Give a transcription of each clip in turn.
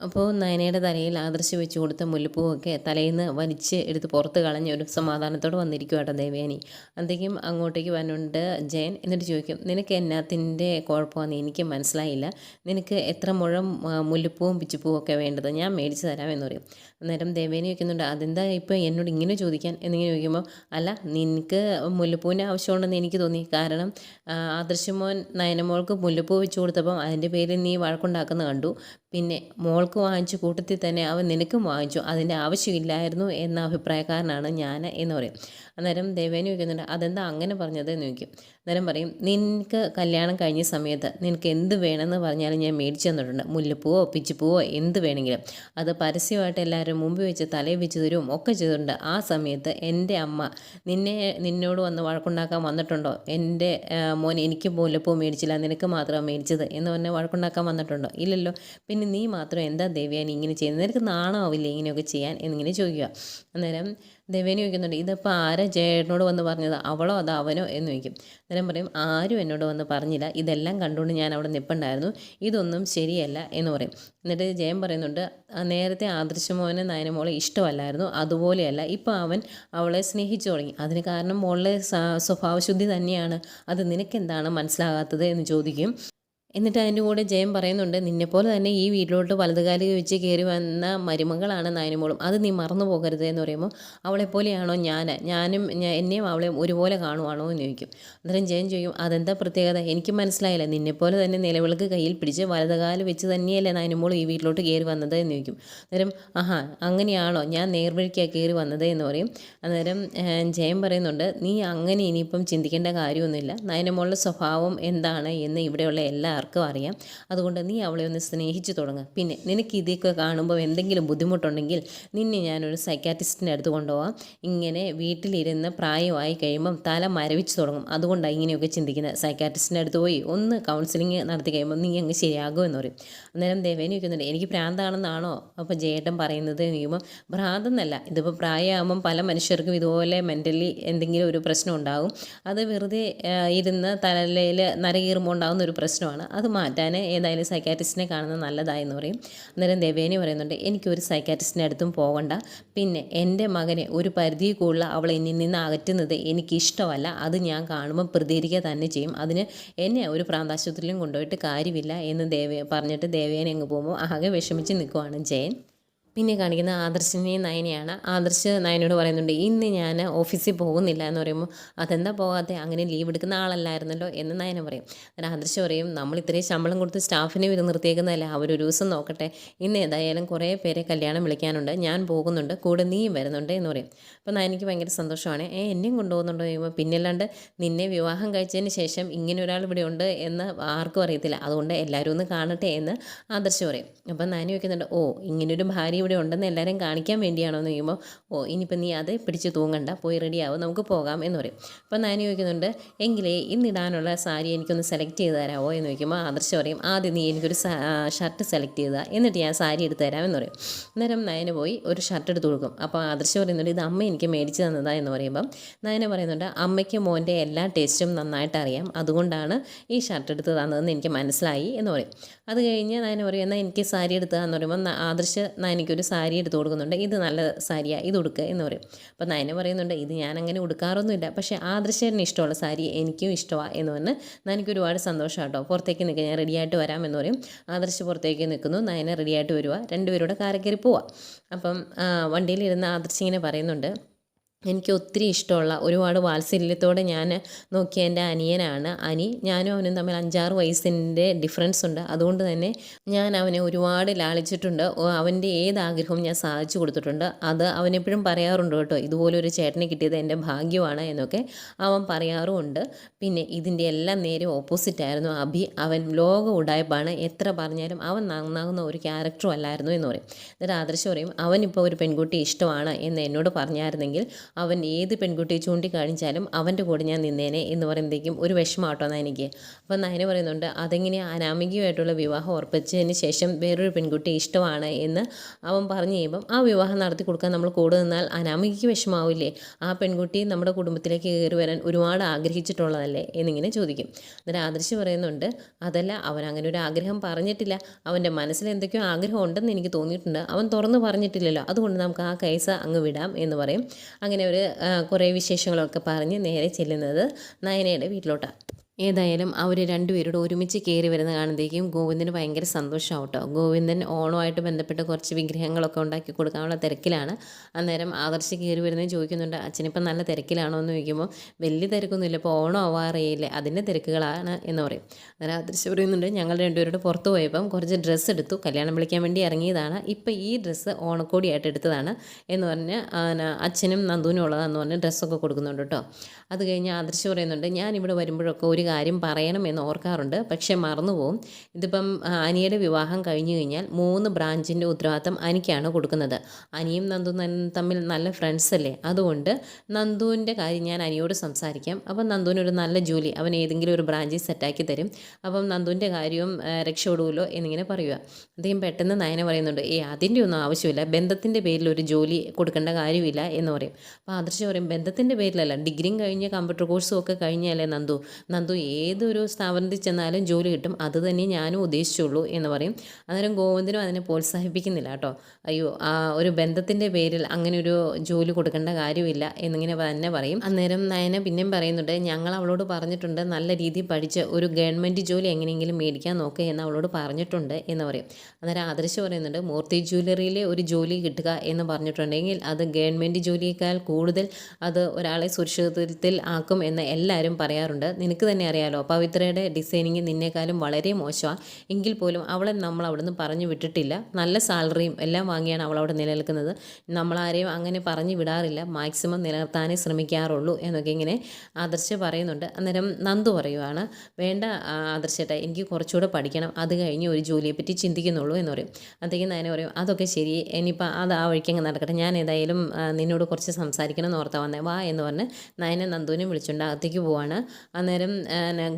അപ്പോൾ നയനയുടെ തലയിൽ ആദർശ് വെച്ച് കൊടുത്ത മുല്ലപ്പൂവൊക്കെ തലയിൽ നിന്ന് വലിച്ച് എടുത്ത് പുറത്ത് കളഞ്ഞ് ഒരു സമാധാനത്തോടെ വന്നിരിക്കും കേട്ടോ ദേവയാനി. അന്തേക്കും അങ്ങോട്ടേക്ക് വരുന്നുണ്ട് ജയൻ എന്നിട്ട് ചോദിക്കും നിനക്ക് എന്നാത്തിന്റെ കുഴപ്പമാണെന്ന് എനിക്ക് മനസ്സിലായില്ല. നിനക്ക് എത്ര മുഴം മുല്ലപ്പൂവും പിച്ചിപ്പൂവും ഒക്കെ വേണ്ടത് ഞാൻ മേടിച്ച് തരാമെന്ന് പറയും. അന്നേരം ദേവേനി ചോദിക്കുന്നുണ്ട് അതെന്താ ഇപ്പോൾ എന്നോട് ഇങ്ങനെ ചോദിക്കാൻ? എന്നിങ്ങനെ ചോദിക്കുമ്പോൾ അല്ല നിനക്ക് മുല്ലപ്പൂവിന്റെ ആവശ്യമുണ്ടെന്ന് എനിക്ക് തോന്നി. കാരണം ആ, ആദർശമോൻ നയനമോൾക്ക് മുല്ലപ്പൂ വെച്ച് കൊടുത്തപ്പം അതിന്റെ പേരിൽ നീ വഴക്കുണ്ടാക്കുന്ന കണ്ടു. പിന്നെ മോൾക്ക് വാങ്ങിച്ചു കൂട്ടത്തിൽ തന്നെ അവൻ നിനക്കും വാങ്ങിച്ചു. അതിന്റെ ആവശ്യമില്ലായിരുന്നു എന്ന അഭിപ്രായക്കാരനാണ് ഞാൻ എന്ന് പറയും. അന്നേരം ദേവേനി ചോദിക്കുന്നുണ്ട് അതെന്താ അങ്ങനെ പറഞ്ഞത്? എന്ന് ചോദിക്കും. അന്നേരം പറയും നിനക്ക് കല്യാണം കഴിഞ്ഞ സമയത്ത് നിനക്ക് എന്ത് വേണമെന്ന് പറഞ്ഞാലും ഞാൻ മേടിച്ചു തന്നിട്ടുണ്ട്. മുല്ലപ്പൂവോ പിച്ചിപ്പൂവോ എന്ത് വേണമെങ്കിലും. അത് പരസ്യമായിട്ട് എല്ലാവരും മുമ്പ് വെച്ച് തലയിൽ വെച്ച് തരും ഒക്കെ ചെയ്തിട്ടുണ്ട്. ആ സമയത്ത് എന്റെ അമ്മ നിന്നെ നിന്നോട് വന്ന് വഴക്കുണ്ടാക്കാൻ വന്നിട്ടുണ്ടോ? എന്റെ മോൻ എനിക്ക് മുല്ലപ്പൂ മേടിച്ചില്ല നിനക്ക് മാത്രമാണ് മേടിച്ചത് എന്ന് പറഞ്ഞാൽ വഴക്കുണ്ടാക്കാൻ വന്നിട്ടുണ്ടോ? ഇല്ലല്ലോ. പിന്നെ നീ മാത്രം എന്താ ദേവ്യാനി ഇങ്ങനെ ചെയ്യുന്നത്? നിനക്ക് നാണമാവില്ലേ ഇങ്ങനെയൊക്കെ ചെയ്യാൻ? എന്നിങ്ങനെ ചോദിക്കുക. അന്നേരം ദേവേനി ചോദിക്കുന്നുണ്ട് ഇതിപ്പോൾ ആരാ ജയേട്ടനോട് വന്ന് പറഞ്ഞത്? അവളോ അതോ അവനോ? എന്ന് ചോദിക്കും. അന്നേരം പറയും ആരും എന്നോട് വന്ന് പറഞ്ഞില്ല. ഇതെല്ലാം കണ്ടുകൊണ്ട് ഞാൻ അവിടെ നിൽപ്പുണ്ടായിരുന്നു ഇതൊന്നും ശരിയല്ല എന്ന് പറയും. എന്നിട്ട് ജയൻ പറയുന്നുണ്ട് "ആ, നേരത്തെ ആദർശമോനെ നയനമോളെ ഇഷ്ടമല്ലായിരുന്നു. അതുപോലെയല്ല ഇപ്പോൾ അവൻ അവളെ സ്നേഹിച്ചു തുടങ്ങി. അതിന് കാരണം മോളുടെ സ്വഭാവശുദ്ധി തന്നെയാണ്. അത് നിനക്കെന്താണ് മനസ്സിലാകാത്തത്? എന്ന് ചോദിക്കും. എന്നിട്ട് അതിന്റെ കൂടെ ജയം പറയുന്നുണ്ട് നിന്നെപ്പോലെ തന്നെ ഈ വീട്ടിലോട്ട് വലതുകാലി വെച്ച് കയറി വന്ന മരുമകളാണ് നയനമോളും. അത് നീ മറന്നു പോകരുത് എന്ന് പറയുമ്പോൾ അവളെപ്പോലെയാണോ ഞാൻ? ഞാനും എന്നെയും അവളെയും ഒരുപോലെ കാണുവാണോ? എന്ന് ചോദിക്കും. അന്നേരം ജയൻ ചോദിക്കും അതെന്താ പ്രത്യേകത? എനിക്ക് മനസ്സിലായില്ല. നിന്നെപ്പോലെ തന്നെ നിലവിളക്ക് കയ്യിൽ പിടിച്ച് വലതുകാലി വെച്ച് തന്നെയല്ലേ നയനമോൾ ഈ വീട്ടിലോട്ട് കയറി വന്നത്? എന്ന് ചോദിക്കും. അന്നേരം ആഹാ അങ്ങനെയാണോ? ഞാൻ നേർവഴിക്കാണ് കയറി വന്നത്? എന്ന് പറയും. അന്നേരം ജയം പറയുന്നുണ്ട് നീ അങ്ങനെ ഇനിയിപ്പം ചിന്തിക്കേണ്ട കാര്യമൊന്നുമില്ല. നയനമോളുടെ സ്വഭാവം എന്താണ് എന്ന് ഇവിടെയുള്ള എല്ലാവർക്കും അറിയാം. അതുകൊണ്ട് നീ അവളെ ഒന്ന് സ്നേഹിച്ചു തുടങ്ങുക പിന്നെ നിനക്ക് ഇതൊക്കെ കാണുമ്പോൾ എന്തെങ്കിലും ബുദ്ധിമുട്ടുണ്ടെങ്കിൽ നിന്നെ ഞാനൊരു സൈക്കാറ്റിസ്റ്റിന്റെ അടുത്ത് കൊണ്ടുപോകാം ഇങ്ങനെ വീട്ടിലിരുന്ന് പ്രായമായി കഴിയുമ്പം തല മരവിച്ച് തുടങ്ങും. അതുകൊണ്ടാണ് ഇങ്ങനെയൊക്കെ ചിന്തിക്കുന്നത്. സൈക്കാറ്റിസ്റ്റിന്റെ അടുത്ത് പോയി ഒന്ന് കൗൺസിലിംഗ് നടത്തി കഴിയുമ്പോൾ നീ അങ്ങ് ശരിയാകും എന്ന് പറയും. അന്നേരം ദേവേനി ചോദിക്കുന്നുണ്ട് എനിക്ക് ഭ്രാന്താണെന്നാണോ? അപ്പോൾ ജയേട്ടൻ പറയുന്നത് കഴിയുമ്പോൾ ഭ്രാന്തെന്നല്ല. ഇതിപ്പോൾ പ്രായമാകുമ്പം പല മനുഷ്യർക്കും ഇതുപോലെ മെന്റലി എന്തെങ്കിലും ഒരു പ്രശ്നം ഉണ്ടാകും അത് വെറുതെ ഇരുന്ന് തലയിൽ നരകീറുമ്പോൾ ഉണ്ടാകുന്ന ഒരു പ്രശ്നമാണ്. അത് മാറ്റാൻ ഏതായാലും സൈക്കാറ്റിസ്റ്റിനെ കാണുന്നത് നല്ലതായെന്ന് പറയും. അന്നേരം ദേവേനി പറയുന്നുണ്ട് എനിക്കൊരു സൈക്കാറ്റിസ്റ്റിന്റെ അടുത്തും പോകണ്ട. പിന്നെ എന്റെ മകനെ ഒരു പരിധി കൂടുതൽ അവൾ എന്നിൽ നിന്ന് അകറ്റുന്നത് എനിക്കിഷ്ടമല്ല. അത് ഞാൻ കാണുമ്പോൾ പ്രതികരിക്കുക തന്നെ ചെയ്യും. അതിന് എന്നെ ഒരു പ്രാന്താശുപത്രിയിലും കൊണ്ടുപോയിട്ട് കാര്യമില്ല എന്ന് ദേവ പറഞ്ഞിട്ട് ദേവേനെ അങ്ങ് പോകുമ്പോൾ ആകെ വിഷമിച്ച് നിൽക്കുവാണ് ജയൻ. പിന്നെ കാണിക്കുന്ന ആദർശിനെയും നയനെയാണ്. ആദർശ് നയനോട് പറയുന്നുണ്ട് ഇന്ന് ഞാൻ ഓഫീസിൽ പോകുന്നില്ല എന്ന് പറയുമ്പോൾ അതെന്താ പോകാതെ അങ്ങനെ ലീവ് എടുക്കുന്ന ആളല്ലായിരുന്നല്ലോ എന്ന് നയന പറയും. അന്നേരം ആദർശ് പറയും നമ്മൾ ഇത്രയും ശമ്പളം കൊടുത്ത് സ്റ്റാഫിനെ ഇത് നിർത്തിയേക്കുന്നതല്ലേ? അവരൊരു ദിവസം നോക്കട്ടെ. ഇന്ന് ഏതായാലും കുറേ പേരെ കല്യാണം വിളിക്കാനുണ്ട്. ഞാൻ പോകുന്നുണ്ട്. കൂടെ നീയും വരുന്നുണ്ട് എന്ന് പറയും. അപ്പോൾ നയനിക്ക് ഭയങ്കര സന്തോഷമാണ്. ഏ എന്നെയും കൊണ്ടുപോകുന്നുണ്ടോ? ചോദിക്കുമ്പോൾ പിന്നല്ലാണ്ട് നിന്നെ വിവാഹം കഴിച്ചതിന് ശേഷം ഇങ്ങനെ ഒരാൾ ഇവിടെ ഉണ്ട് എന്ന് ആർക്കും അറിയത്തില്ല. അതുകൊണ്ട് എല്ലാവരും ഒന്ന് കാണട്ടെ എന്ന് ആദർശ് പറയും. അപ്പം നയന വയ്ക്കുന്നുണ്ട് ഓ ഇങ്ങനൊരു ഭാര്യ ഇവിടെ ഉണ്ടെന്ന് എല്ലാവരും കാണിക്കാൻ വേണ്ടിയാണോ എന്ന് ചോദിക്കുമ്പോൾ ഓ ഇനിയിപ്പോൾ നീ അത് പിടിച്ച് തൂങ്ങണ്ട പോയി റെഡിയാവും നമുക്ക് പോകാം എന്ന് പറയും. അപ്പം നാനി ചോദിക്കുന്നുണ്ട് എങ്കിലേ ഇന്നിടാനുള്ള സാരി എനിക്കൊന്ന് സെലക്ട് ചെയ്ത് തരാമോ എന്ന് ചോദിക്കുമ്പോൾ ആദർശം പറയും ആദ്യം നീ എനിക്കൊരു ഷർട്ട് സെലക്ട് ചെയ്താൽ എന്നിട്ട് ഞാൻ സാരി എടുത്ത് എന്ന് പറയും. അന്നേരം നയന് പോയി ഒരു ഷർട്ട് എടുത്ത് കൊടുക്കും. അപ്പോൾ ആദർശം പറയുന്നുണ്ട് ഇത് അമ്മ എനിക്ക് മേടിച്ച് തന്നതാ എന്ന് പറയുമ്പം നയന പറയുന്നുണ്ട് അമ്മയ്ക്ക് മോന്റെ എല്ലാ ടേസ്റ്റും നന്നായിട്ട് അറിയാം അതുകൊണ്ടാണ് ഈ ഷർട്ട് എടുത്ത് തന്നതെന്ന് എനിക്ക് മനസ്സിലായി എന്ന് പറയും. അത് കഴിഞ്ഞ് നയന പറയും എന്നാൽ എനിക്ക് സാരി എടുത്തതാന്ന് പറയുമ്പോൾ ആദർശ നയനയ്ക്കൊരു സാരി എടുത്ത് കൊടുക്കുന്നുണ്ട്. ഇത് നല്ല സാരിയാണ് ഇത് ഉടുക്കുക എന്ന് പറയും. അപ്പോൾ നയന പറയുന്നുണ്ട് ഇത് ഞാൻ അങ്ങനെ ഉടുക്കാറൊന്നുമില്ല. പക്ഷേ ആദർശന് ഇഷ്ടമുള്ള സാരി എനിക്കും ഇഷ്ടമാണ് എന്ന് പറഞ്ഞ് നയനയ്ക്ക് ഒരുപാട് സന്തോഷം കേട്ടോ. പുറത്തേക്ക് നിൽക്കുക ഞാൻ റെഡിയായിട്ട് വരാം എന്ന് പറയും. ആദർശ് പുറത്തേക്ക് നിൽക്കുന്നു നയന റെഡിയായിട്ട് വരുക രണ്ടുപേരുടെ കാരക്കയറി പോവാം. അപ്പം വണ്ടിയിലിരുന്ന് ആദർശ് ഇങ്ങനെ പറയുന്നുണ്ട് എനിക്ക് ഒത്തിരി ഇഷ്ടമുള്ള ഒരുപാട് വാത്സല്യത്തോടെ ഞാൻ നോക്കിയ എന്റെ അനിയനാണ്. അനി ഞാനും അവനും തമ്മിൽ അഞ്ചാറ് വയസ്സിന്റെ ഡിഫറൻസ് ഉണ്ട്. അതുകൊണ്ട് തന്നെ ഞാൻ അവനെ ഒരുപാട് ലാളിച്ചിട്ടുണ്ട്. അവന്റെ ഏത് ആഗ്രഹവും ഞാൻ സാധിച്ചു കൊടുത്തിട്ടുണ്ട്. അത് അവനെപ്പോഴും പറയാറുണ്ട് കേട്ടോ. ഇതുപോലൊരു ചേട്ടനെ കിട്ടിയത് എന്റെ ഭാഗ്യമാണ് എന്നൊക്കെ അവൻ പറയാറുമുണ്ട്. പിന്നെ ഇതിന്റെ എല്ലാം നേരെ ഓപ്പോസിറ്റ് ആയിരുന്നു അഭി. അവൻ ലോക ഉടായ്പാണ്. എത്ര പറഞ്ഞാലും അവൻ നന്നാകുന്ന ഒരു ക്യാരക്ടറും അല്ലായിരുന്നു എന്ന് പറയും. എന്നിട്ട് ആദർശം പറയും അവനിപ്പോൾ ഒരു പെൺകുട്ടി ഇഷ്ടമാണ് എന്ന് എന്നോട് പറഞ്ഞായിരുന്നെങ്കിൽ അവൻ ഏത് പെൺകുട്ടിയെ ചൂണ്ടിക്കാണിച്ചാലും അവന്റെ കൂടെ ഞാൻ നിന്നേനെ എന്ന് പറയുമ്പോഴേക്കും ഒരു വിഷമാട്ടോ നയനിക്ക്. അപ്പം നയന പറയുന്നുണ്ട് അതെങ്ങനെ അനാമികമായിട്ടുള്ള വിവാഹം ഉറപ്പിച്ചതിന് ശേഷം വേറൊരു പെൺകുട്ടി ഇഷ്ടമാണ്? എന്ന് അവൻ പറഞ്ഞു കഴിയുമ്പം ആ വിവാഹം നടത്തി കൊടുക്കാൻ നമ്മൾ കൂടെ നിന്നാൽ അനാമികയ്ക്ക് വിഷമാവില്ലേ? ആ പെൺകുട്ടി നമ്മുടെ കുടുംബത്തിലേക്ക് കയറി വരാൻ ഒരുപാട് ആഗ്രഹിച്ചിട്ടുള്ളതല്ലേ? എന്നിങ്ങനെ ചോദിക്കും. എന്നിട്ട് ആദർശ് പറയുന്നുണ്ട് അതല്ല അവൻ അങ്ങനെ ഒരു ആഗ്രഹം പറഞ്ഞിട്ടില്ല. അവന്റെ മനസ്സിൽ എന്തൊക്കെയോ ആഗ്രഹം ഉണ്ടെന്ന് എനിക്ക് തോന്നിയിട്ടുണ്ട്. അവൻ തുറന്ന് പറഞ്ഞിട്ടില്ലല്ലോ. അതുകൊണ്ട് നമുക്ക് ആ കേസ് അങ്ങ് വിടാം എന്ന് പറയും. അങ്ങനെ ഒരു കുറേ വിശേഷങ്ങളൊക്കെ പറഞ്ഞ് നേരെ ചെല്ലുന്നത് നയനയുടെ വീട്ടിലോട്ടാണ് ഏതായാലും അവർ രണ്ടുപേരോട് ഒരുമിച്ച് കയറി വരുന്ന കാണുമ്പോഴേക്കും ഗോവിന്ദന് ഭയങ്കര സന്തോഷമാവും കേട്ടോ ഗോവിന്ദൻ ഓണമായിട്ട് ബന്ധപ്പെട്ട് കുറച്ച് വിഗ്രഹങ്ങളൊക്കെ ഉണ്ടാക്കി കൊടുക്കാനുള്ള തിരക്കിലാണ്. അന്നേരം ആദർശ് കയറി വരുന്നത് ചോദിക്കുന്നുണ്ട് അച്ഛനിപ്പം നല്ല തിരക്കിലാണോ? എന്ന് ചോദിക്കുമ്പോൾ വലിയ തിരക്കൊന്നുമില്ല. ഇപ്പോൾ ഓണം ആവാറിയില്ല. അതിന്റെ തിരക്കുകളാണ് എന്ന് പറയും. അന്നേരം ആദർശ് പറയുന്നുണ്ട് ഞങ്ങൾ രണ്ടുപേരോട് പുറത്ത് പോയപ്പം കുറച്ച് ഡ്രസ്സ് എടുത്തു. കല്യാണം വിളിക്കാൻ വേണ്ടി ഇറങ്ങിയതാണ്. ഇപ്പം ഈ ഡ്രസ്സ് ഓണക്കോടിയായിട്ട് എടുത്തതാണ് എന്ന് പറഞ്ഞ് അച്ഛനും നന്ദുവിനും ഉള്ളതാണെന്ന് പറഞ്ഞ് ഡ്രസ്സൊക്കെ കൊടുക്കുന്നുണ്ട് കേട്ടോ. അത് കഴിഞ്ഞ് ആദർശ് പറയുന്നുണ്ട് ഞാൻ ഇവിടെ വരുമ്പോഴൊക്കെ ഒരു കാര്യം പറയണം എന്ന് ഓർക്കാറുണ്ട്. പക്ഷേ മറന്നുപോകും ഇതിപ്പം അനിയുടെ വിവാഹം കഴിഞ്ഞു കഴിഞ്ഞാൽ മൂന്ന് ബ്രാഞ്ചിന്റെ ഉത്തരവാദിത്തം അനിക്കാണ് കൊടുക്കുന്നത്. അനിയും നന്ദു തമ്മിൽ നല്ല ഫ്രണ്ട്സ് അല്ലേ? അതുകൊണ്ട് നന്ദുവിന്റെ കാര്യം ഞാൻ അനിയോട് സംസാരിക്കാം. അപ്പം നന്ദുവിനൊരു നല്ല ജോലി. അവൻ ഏതെങ്കിലും ഒരു ബ്രാഞ്ചിൽ സെറ്റാക്കി തരും. അപ്പം നന്ദുവിന്റെ കാര്യവും രക്ഷപ്പെടുമല്ലോ എന്നിങ്ങനെ പറയുക. അദ്ദേഹം പെട്ടെന്ന് നയന പറയുന്നുണ്ട് ഏ അതിന്റെ ഒന്നും ആവശ്യമില്ല. ബന്ധത്തിന്റെ പേരിൽ ഒരു ജോലി കൊടുക്കേണ്ട കാര്യമില്ല എന്ന് പറയും. അപ്പോൾ ആദർശം പറയും ബന്ധത്തിന്റെ പേരിലല്ല. ഡിഗ്രിയും കഴിഞ്ഞ് കമ്പ്യൂട്ടർ കോഴ്സും ഒക്കെ കഴിഞ്ഞാലേ നന്ദു? നന്ദു ഏതൊരു സ്ഥാപനത്തിൽ ചെന്നാലും ജോലി കിട്ടും. അത് തന്നെ ഞാനും ഉദ്ദേശിച്ചുള്ളൂ എന്ന് പറയും. അന്നേരം ഗോവിന്ദനും അതിനെ പ്രോത്സാഹിപ്പിക്കുന്നില്ല കേട്ടോ. അയ്യോ ഒരു ബന്ധത്തിന്റെ പേരിൽ അങ്ങനെ ഒരു ജോലി കൊടുക്കേണ്ട കാര്യമില്ല എന്നിങ്ങനെ തന്നെ പറയും. അന്നേരം നയന പിന്നെയും പറയുന്നുണ്ട് ഞങ്ങൾ അവളോട് പറഞ്ഞിട്ടുണ്ട് നല്ല രീതിയിൽ പഠിച്ച് ഒരു ഗവൺമെന്റ് ജോലി എങ്ങനെയെങ്കിലും മേടിക്കാൻ നോക്കുക എന്ന് അവളോട് പറഞ്ഞിട്ടുണ്ട് എന്ന് പറയും. അന്നേരം ആദർശ് പറയുന്നുണ്ട് മൂർത്തി ജ്വല്ലറിയിലെ ഒരു ജോലി കിട്ടുക എന്ന് പറഞ്ഞിട്ടുണ്ടെങ്കിൽ അത് ഗവൺമെന്റ് ജോലിയേക്കാൾ കൂടുതൽ അത് ഒരാളെ സുരക്ഷിതത്വത്തിൽ ആക്കും എന്ന് എല്ലാവരും പറയാറുണ്ട്. നിനക്ക് തന്നെ അറിയാലോ പവിത്രയുടെ ഡിസൈനിങ് നിന്നേക്കാളും വളരെ മോശമാണ് എങ്കിൽ പോലും അവളെ നമ്മൾ അവിടെ നിന്ന് പറഞ്ഞു വിട്ടിട്ടില്ല. നല്ല സാലറിയും എല്ലാം വാങ്ങിയാണ് അവൾ അവിടെ നിലനിൽക്കുന്നത്. നമ്മളാരെയും അങ്ങനെ പറഞ്ഞു വിടാറില്ല. മാക്സിമം നിലനിർത്താനേ ശ്രമിക്കാറുള്ളൂ എന്നൊക്കെ ഇങ്ങനെ ആദർശ പറയുന്നുണ്ട്. അന്നേരം നന്ദു പറയുവാണ് വേണ്ട ആദർശട്ടെ എനിക്ക് കുറച്ചുകൂടെ പഠിക്കണം. അത് കഴിഞ്ഞ് ഒരു ജോലിയെ പറ്റി ചിന്തിക്കുന്നുള്ളൂ എന്ന് പറയും. അത്തേക്കും നയന പറയും അതൊക്കെ ശരി. ഇനിയിപ്പോൾ അത് ആ വഴിക്കങ്ങ് നടക്കട്ടെ. ഞാൻ ഏതായാലും നിന്നോട് കുറച്ച് സംസാരിക്കണം എന്ന് ഓർത്താ വന്നേ. വാ എന്ന് പറഞ്ഞ് നയനെ നന്ദുവിനെ വിളിച്ചുകൊണ്ട് അകത്തേക്ക് പോവാണ്. അന്നേരം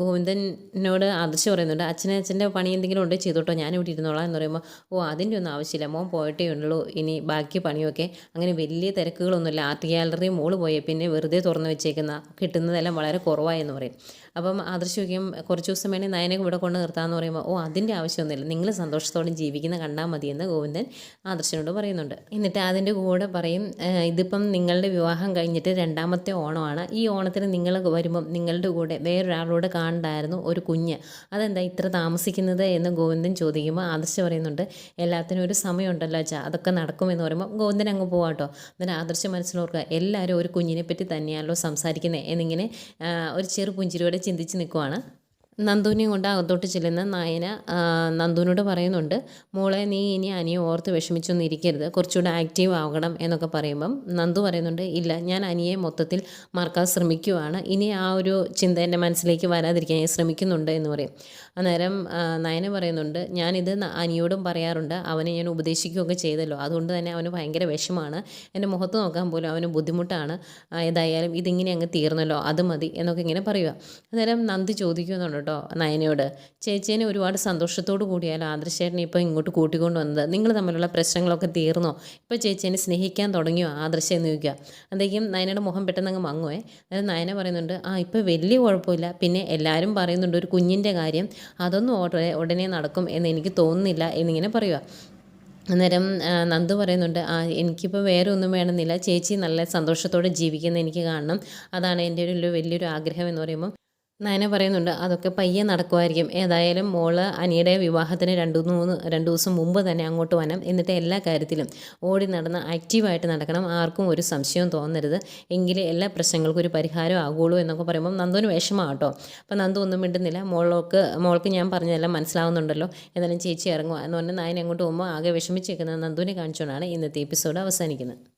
ഗോവിന്ദനോട് ആദർശ് പറയുന്നുണ്ട് അച്ഛനെ അച്ഛന്റെ പണി എന്തെങ്കിലും ഉണ്ടെങ്കിൽ ചെയ്തോട്ടോ ഞാൻ ഇവിടെ ഇരുന്നോളാം എന്ന് പറയുമ്പോൾ ഓ അതിന്റെ ഒന്നും ആവശ്യമില്ല മോൻ പോയിട്ടേ ഉള്ളൂ ഇനി ബാക്കി പണിയൊക്കെ. അങ്ങനെ വലിയ തിരക്കുകളൊന്നുമില്ല ആർട്ട് ഗ്യാലറി മോൾ പോയേ പിന്നെ വെറുതെ തുറന്ന് വെച്ചേക്കുന്ന കിട്ടുന്നതെല്ലാം വളരെ കുറവായെന്ന് പറയും. അപ്പം ആദർശിക്കും കുറച്ച് ദിവസം വേണേൽ നയനെ ഇവിടെ കൊണ്ട് നിർത്താമെന്ന് പറയുമ്പോൾ ഓ അതിന്റെ ആവശ്യമൊന്നുമില്ല നിങ്ങൾ സന്തോഷത്തോടെ ജീവിക്കുന്ന കണ്ടാൽ മതിയെന്ന് ഗോവിന്ദൻ ആദർശനോട് പറയുന്നുണ്ട്. എന്നിട്ട് അതിന്റെ കൂടെ പറയും ഇതിപ്പം നിങ്ങളുടെ വിവാഹം കഴിഞ്ഞിട്ട് രണ്ടാമത്തെ ഓണമാണ് ഈ ഓണത്തിന് നിങ്ങൾ വരുമ്പം നിങ്ങളുടെ കൂടെ വേറൊരാളോട് കാണണ്ടായിരുന്നു ഒരു കുഞ്ഞ്. അതെന്താ ഇത്ര താമസിക്കുന്നത്? എന്ന് ഗോവിന്ദൻ ചോദിക്കുമ്പോൾ ആദർശ പറയുന്നുണ്ട് എല്ലാത്തിനും ഒരു സമയമുണ്ടല്ലോ അച്ഛാ അതൊക്കെ നടക്കുമെന്ന് പറയുമ്പോൾ ഗോവിന്ദൻ അങ്ങ് പോവാട്ടോ എന്നിട്ട് ആദർശ മനസ്സിലോർക്കുക എല്ലാവരും ഒരു കുഞ്ഞിനെ പറ്റി തന്നെയാണല്ലോ സംസാരിക്കുന്നത് എന്നിങ്ങനെ ഒരു ചെറു പുഞ്ചിരിയോടെ ചിന്തിച്ച് നിൽക്കുവാണ് നന്ദുവിനെയും കൊണ്ട് അകത്തോട്ട് ചെല്ലുന്ന നായന നന്ദുവിനോട് പറയുന്നുണ്ട് മോളെ നീ ഇനി അനിയെ ഓർത്ത് വിഷമിച്ചൊന്നും ഇരിക്കരുത്. കുറച്ചുകൂടെ ആക്റ്റീവ് ആകണം എന്നൊക്കെ പറയുമ്പം നന്ദു പറയുന്നുണ്ട് ഇല്ല ഞാൻ അനിയെ മൊത്തത്തിൽ മറക്കാൻ ശ്രമിക്കുവാണ്. ഇനി ആ ഒരു ചിന്ത എന്റെ മനസ്സിലേക്ക് വരാതിരിക്കാൻ ഞാൻ ശ്രമിക്കുന്നുണ്ട് എന്ന് പറയും. അന്നേരം നയന പറയുന്നുണ്ട് ഞാനിത് അനിയോടും പറയാറുണ്ട്. അവനെ ഞാൻ ഉപദേശിക്കുകയൊക്കെ ചെയ്തല്ലോ. അതുകൊണ്ട് തന്നെ അവന് ഭയങ്കര വിഷമാണ്. എന്റെ മുഖത്ത് നോക്കാൻ പോലും അവന് ബുദ്ധിമുട്ടാണ്. ഏതായാലും ഇതിങ്ങനെ അങ്ങ് തീർന്നല്ലോ. അത് മതി എന്നൊക്കെ ഇങ്ങനെ പറയുക. അന്നേരം നന്ദി ചോദിക്കുന്നുണ്ട് കേട്ടോ നയനയോട്? ചേച്ചീനെ ഒരുപാട് സന്തോഷത്തോടു കൂടിയാലും ആദർശേട്ടനെ ഇപ്പോൾ ഇങ്ങോട്ട് കൂട്ടിക്കൊണ്ട് വന്നത്? നിങ്ങൾ തമ്മിലുള്ള പ്രശ്നങ്ങളൊക്കെ തീർന്നോ? ഇപ്പോൾ ചേച്ചീനെ സ്നേഹിക്കാൻ തുടങ്ങിയോ ആദർശം എന്ന് ചോദിക്കുക. അന്തേക്കും നയനയുടെ മുഖം പെട്ടെന്ന് അങ്ങ് മങ്ങുവേ. അതായത് നയന പറയുന്നുണ്ട് ആ ഇപ്പോൾ വലിയ കുഴപ്പമില്ല. പിന്നെ എല്ലാവരും പറയുന്നുണ്ട് ഒരു കുഞ്ഞിന്റെ കാര്യം. അതൊന്നും ഉടനെ നടക്കും എന്ന് എനിക്ക് തോന്നുന്നില്ല എന്നിങ്ങനെ പറയുക അന്നേരം നന്ദു പറയുന്നുണ്ട് ആ എനിക്കിപ്പോൾ വേറെ ഒന്നും വേണമെന്നില്ല. ചേച്ചി നല്ല സന്തോഷത്തോടെ ജീവിക്കുന്ന എനിക്ക് കാണണം. അതാണ് എന്റെ ഒരു വലിയൊരു ആഗ്രഹം എന്ന് പറയുമ്പോൾ നയന പറയുന്നുണ്ട് അതൊക്കെ പയ്യെ നടക്കുമായിരിക്കും. ഏതായാലും മോൾ അനിയുടെ വിവാഹത്തിന് രണ്ട് മൂന്ന് രണ്ട് ദിവസം മുമ്പ് തന്നെ അങ്ങോട്ട് വരണം എന്നിട്ട് എല്ലാ കാര്യത്തിലും ഓടി നടന്ന് ആക്റ്റീവായിട്ട് നടക്കണം. ആർക്കും ഒരു സംശയവും തോന്നരുത്. എങ്കിലേ എല്ലാ പ്രശ്നങ്ങൾക്കും ഒരു പരിഹാരം ആകുള്ളൂ എന്നൊക്കെ പറയുമ്പോൾ നന്ദുവിന് വിഷമമാണ് കേട്ടോ അപ്പോൾ നന്ദു ഒന്നും മിണ്ടുന്നില്ല. മോൾക്ക് മോൾക്ക് ഞാൻ പറഞ്ഞതെല്ലാം മനസ്സിലാവുന്നുണ്ടല്ലോ. എന്നാലും ചേച്ചി ഇറങ്ങുക എന്ന് പറഞ്ഞാൽ നായന അങ്ങോട്ട് പോകുമ്പോൾ ആകെ വിഷമിച്ചേക്കുന്നത് നന്ദുവിനെ കാണിച്ചുകൊണ്ടാണ് ഇന്നത്തെ എപ്പിസോഡ് അവസാനിക്കുന്നത്.